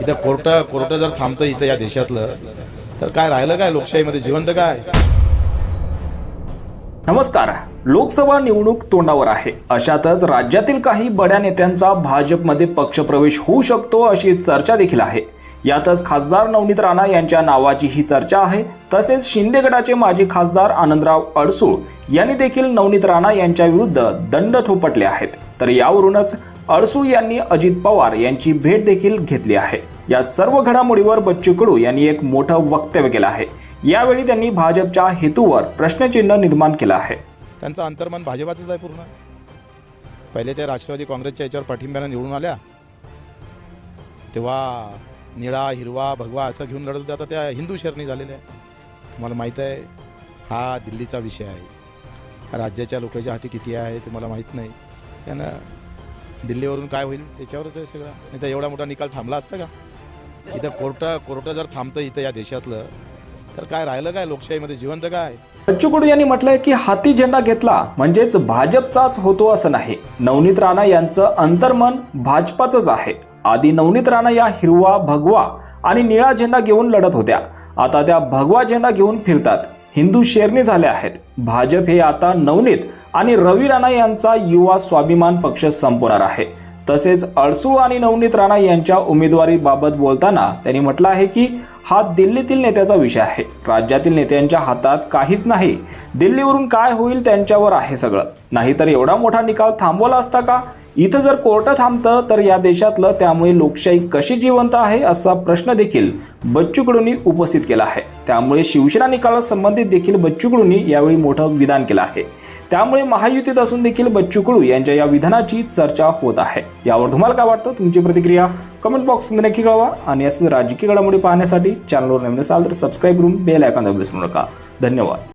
इथं court court जर थांबतं इथं या देशातलं तर काय राहिलं काय लोकशाहीमध्ये? जिवंत काय? नमस्कार. लोकसभा निवडणूक तोंडावर आहे. अशातच राज्यातील काही बड्या नेत्यांचा भाजपमध्ये पक्षप्रवेश होऊ शकतो अशी चर्चा देखील आहे. यातच खासदार नवनीत राणा यांच्या नावाची ही चर्चा आहे. तसेच शिंदे गटाचे माजी खासदार आनंदराव अडसूळ यांनी देखील नवनीत राणा यांच्या विरुद्ध दंड ठोपटले आहेत. तर यावरूनच अडसूळ यांनी अजित पवार यांची भेट देखील घेतली आहे. या सर्व घडामोडीवर बच्चू कडू यांनी एक मोठं वक्तव्य केलं आहे. यावेळी त्यांनी भाजपच्या हेतूवर प्रश्नचिन्ह निर्माण केलं आहे. त्यांचं अंतर्मन भाजपाचंच आहे पूर्ण. पहिले ते राष्ट्रवादी काँग्रेसच्या याच्यावर पाठिंब्यानं निवडून आल्या. तेव्हा निळा हिरवा भगवा असं घेऊन लढत होते. आता त्या हिंदू शरणी झालेल्या आहे तुम्हाला माहीत आहे हा दिल्लीचा विषय आहे. राज्याच्या लोकांच्या हाती किती आहे तुम्हाला माहीत नाही. त्यानं दिल्लीवरून काय होईल त्याच्यावरच आहे सगळं. नाही तर एवढा मोठा निकाल थांबला असता का? इथं कोर्टा कोर्ट जर थांबतं इथं या देशातलं तर काय राहिलं काय? लोकशाहीमध्ये जिवंत काय? बच्चू कडू यांनी म्हटलंय की हाती झेंडा घेतला म्हणजेच भाजपचाच होतो असं नाही. नवनीत राणा यांचं अंतर्मन भाजपाचंच आहे. आधी नवनीत राणा या हिरवा भगवा आणि निळा झेंडा घेऊन लढत होत्या. आता त्या भगवा झेंडा घेऊन फिरतात. हिंदू शेरणी झाले आहेत. भाजप हे आता नवनीत आणि रवी राणा यांचा युवा स्वाभिमान पक्ष संपवणार आहे. तसेच अडसूळ आणि नवनीत राणा यांच्या उमेदवारीबाबत बोलताना त्यांनी म्हटलं आहे की हा दिल्लीतील नेत्याचा विषय आहे. राज्यातील नेत्यांच्या हातात काहीच नाही. दिल्लीवरून काय होईल त्यांच्यावर आहे सगळं. नाहीतर एवढा मोठा निकाल थांबवला असता का? इथं जर कोर्ट थांबतं तर या देशातलं त्यामुळे लोकशाही कशी जिवंत आहे असा प्रश्न देखील बच्चू कडूंनी उपस्थित केला आहे. त्यामुळे शिवसेना निकालासंबंधित देखील बच्चू कडूंनी यावेळी मोठं विधान केलं आहे. त्यामुळे महायुतीत असून देखील बच्चू कडू यांच्या या विधानाची चर्चा होत आहे. यावर तुम्हाला काय वाटतं? तुमची प्रतिक्रिया? कमेंट बॉक्समध्ये नक्की कळवा आणि असं राजकीय घडामोडी पाहण्यासाठी चॅनलवर नवीन असाल तर सबस्क्राईब करून बेल आयकॉन दाबल्यास विसरू नका. धन्यवाद.